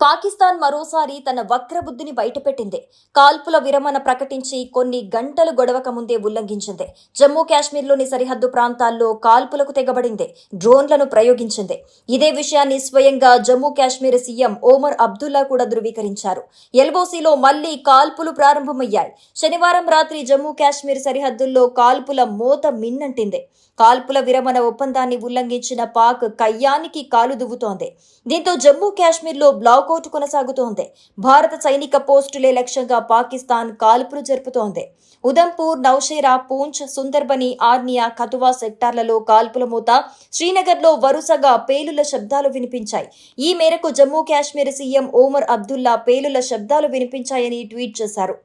పాకిస్తాన్ మరోసారి తన వక్రబుద్ధిని బయటపెట్టింది. కాల్పుల విరమణ ప్రకటించి కొన్ని గంటలు గొడవక ముందే ఉల్లంఘించింది. జమ్మూ కాశ్మీర్లోని సరిహద్దు ప్రాంతాల్లో కాల్పులకు తెగబడింది. డ్రోన్లను ప్రయోగించింది. ఇదే విషయాన్ని స్వయంగా జమ్మూ కాశ్మీర్ సీఎం ఓమర్ అబ్దుల్లా కూడా ధృవీకరించారు. ఎల్ఓసీలో మళ్ళీ కాల్పులు ప్రారంభమయ్యాయి. శనివారం రాత్రి జమ్మూ కాశ్మీర్ సరిహద్దుల్లో కాల్పుల మోత మిన్నంటింది. కాల్పుల విరమణ ఒప్పందాన్ని ఉల్లంఘించిన పాక్ కయ్యానికి కాలు దువ్వుతోంది. దీంతో జమ్మూ కాశ్మీర్లో వాకౌట్ కొనసాగుతోంది. భారత సైనిక పోస్టులే లక్ష్యంగా పాకిస్తాన్ కాల్పులు జరుపుతోంది. ఉదంపూర్ నౌషేరా పూంచ్ సుందర్బని ఆర్నియా కతువా సెక్టార్లలో కాల్పుల మూత శ్రీనగర్లో వరుసగా పేలుల శబ్దాలు వినిపించాయి. ఈ మేరకు జమ్మూ కాశ్మీర్ సీఎం ఓమర్ అబ్దుల్లా పేలుల శబ్దాలు వినిపించాయని ట్వీట్ చేశారు.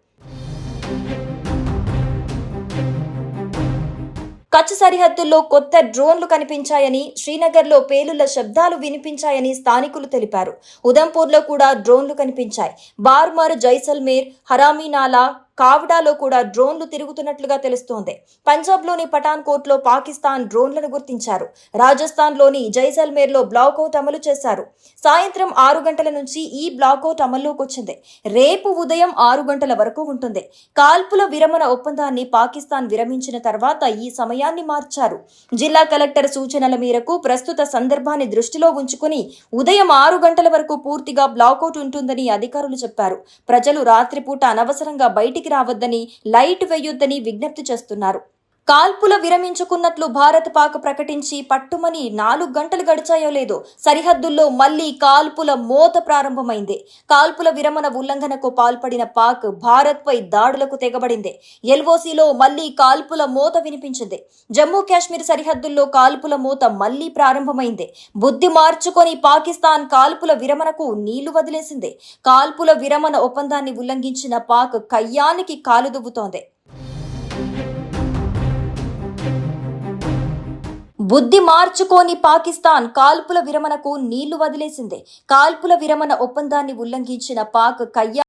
కచ్ సరిహద్దుల్లో కొత్త డ్రోన్లు కనిపించాయని శ్రీనగర్లో పేలుళ్ళ శబ్దాలు వినిపించాయని స్థానికులు తెలిపారు. ఉదంపూర్లో కూడా డ్రోన్లు కనిపించాయి. బార్మర్ జైసల్మేర్ హరామీనాలా కావడాలో కూడా డ్రోన్లు తిరుగుతున్నట్లుగా తెలుస్తోంది. పంజాబ్లోని పఠాన్ కోట్లో పాకిస్తాన్ డ్రోన్లను గుర్తించారు. రాజస్థాన్లోని జైసల్మేర్లో బ్లాకౌట్ అమలు చేశారు. సాయంత్రం ఆరు గంటల నుంచి ఈ బ్లాకౌట్ అమల్లోకి వచ్చింది. రేపు ఉదయం ఆరు గంటల వరకు ఉంటుంది. కాల్పుల విరమణ ఒప్పందాన్ని పాకిస్తాన్ విరమించిన తర్వాత ఈ సమయాన్ని మార్చారు. జిల్లా కలెక్టర్ సూచనల మేరకు ప్రస్తుత సందర్భాన్ని దృష్టిలో ఉంచుకుని ఉదయం ఆరు గంటల వరకు పూర్తిగా బ్లాకౌట్ ఉంటుందని అధికారులు చెప్పారు. ప్రజలు రాత్రిపూట అనవసరంగా బయటికి రావద్దని లైట్ వేయొద్దని విజ్ఞప్తి చేస్తున్నారు. కాల్పుల విరమించుకున్నట్లు భారత్ పాక్ ప్రకటించి పట్టుమని నాలుగు గంటలు గడిచాయో లేదో సరిహద్దుల్లో మళ్ళీ కాల్పుల మోత ప్రారంభమైంది. కాల్పుల విరమణ ఉల్లంఘనకు పాల్పడిన పాక్ భారత్పై దాడులకు తెగబడింది. ఎల్ఓసీలో మళ్ళీ కాల్పుల మోత వినిపించింది. జమ్మూ కాశ్మీర్ సరిహద్దుల్లో కాల్పుల మోత మళ్ళీ ప్రారంభమైంది. బుద్ధి మార్చుకొని పాకిస్తాన్ కాల్పుల విరమణకు నీళ్ళు వదిలేసింది. కాల్పుల విరమణ ఒప్పందాన్ని ఉల్లంఘించిన పాక్ కయ్యానికి కాలు బుద్ధి మార్చుకోని పాకిస్తాన్ కాల్పుల విరమణకు నీళ్ళు వదిలేసింది. కాల్పుల విరమణ ఒప్పందాన్ని ఉల్లంఘించిన పాక్ కయ్యా